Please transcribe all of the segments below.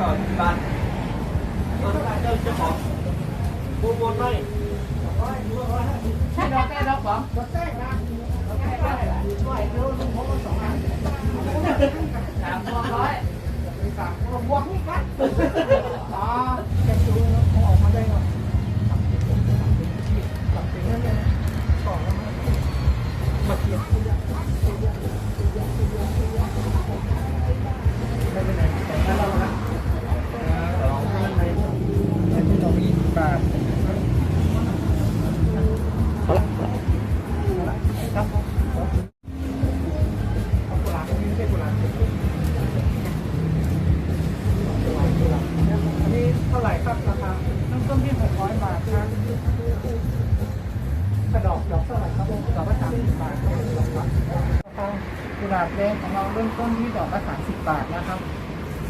บาทเจ้าเจ้าเจ้าของบนบนไม่ใช่ดอกแก้ดอกของดอกแก้นะดอกแก้ได้ช่วยเดี๋ยวลุงผมสองอันสามตัวร้อยสามตัวบวกนี่กันอ๋อจะดูแล้วเขาออกมาได้หรอตัดเป็นนั่นเลยก่อนแล้วมาเทียบ หลาบแดงของเราเริ่มต้นที่ดอกละสามสิบบาทนะครับ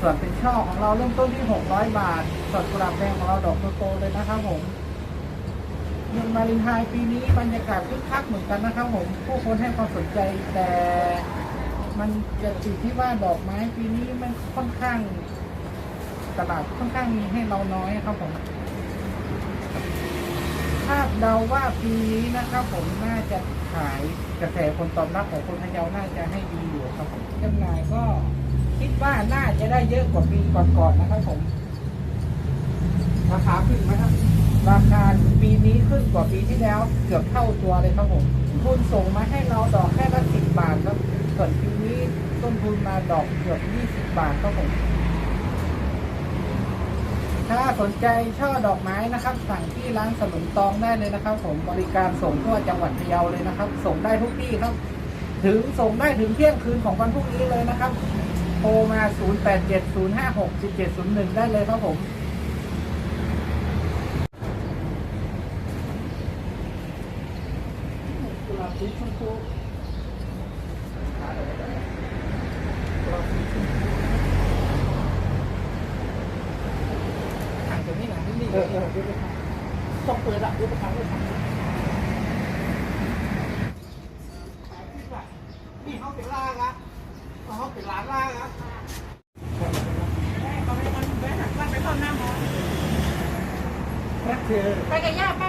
ส่วนเป็นช่อของเราเริ่มต้นที่หกร้อยบาทส่วนกุหลาบแดงของเราดอกโตๆเลยนะครับผมเมืองมารินไทยปีนี้บรรยากาศคึกคักเหมือนกันนะครับผมผู้คนให้ความสนใจแต่มันจะติดที่ว่าดอกไม้ปีนี้มันค่อนข้างตลาดค่อนข้างมีให้เราน้อยครับผม คาดเดาว่าปีนี้นะครับผมน่าจะขายกระแสคนตอบรับของคนพะเยาน่าจะให้ดีอยู่ครับผมจำหน่ายก็คิดว่าน่าจะได้เยอะกว่าปีก่อนๆนะครับผมราคาขึ้นไหมครับราคาปีนี้ขึ้นกว่าปีที่แล้ว เกือบเท่าตัวเลยครับผมทุนส่งมาให้เราดอกแค่ละสิบบาทครับส่วนปีนี้ต้นทุนมาดอกเกือบยี่สิบบาทครับผม ถ้าสนใจช่อดอกไม้นะครับ สั่งที่ร้านสลุนตองได้เลยนะครับ ผมบริการส่งทั่วจังหวัดพะเยาเลยนะครับ ส่งได้ทุกที่ครับ ถึงส่งได้ถึงเที่ยงคืนของวันพรุ่งนี้เลยนะครับโทรมา 0870561701 ได้เลยครับผมกุหลาบสีชมพูกุหลาบสีชมพูห่างจากนี้หลังที่นี่เออเออเดี๋ยวไปทำ ต้องเปิดอะด้วไปทำเดี๋ยวไปทำนี่เขาเป็นล่างอะเขาเป็นร้านล่างอะเขาไม่มันแม่หักบ้านไปตอนหน้าหมอแม่เจอไปกับย่าป้า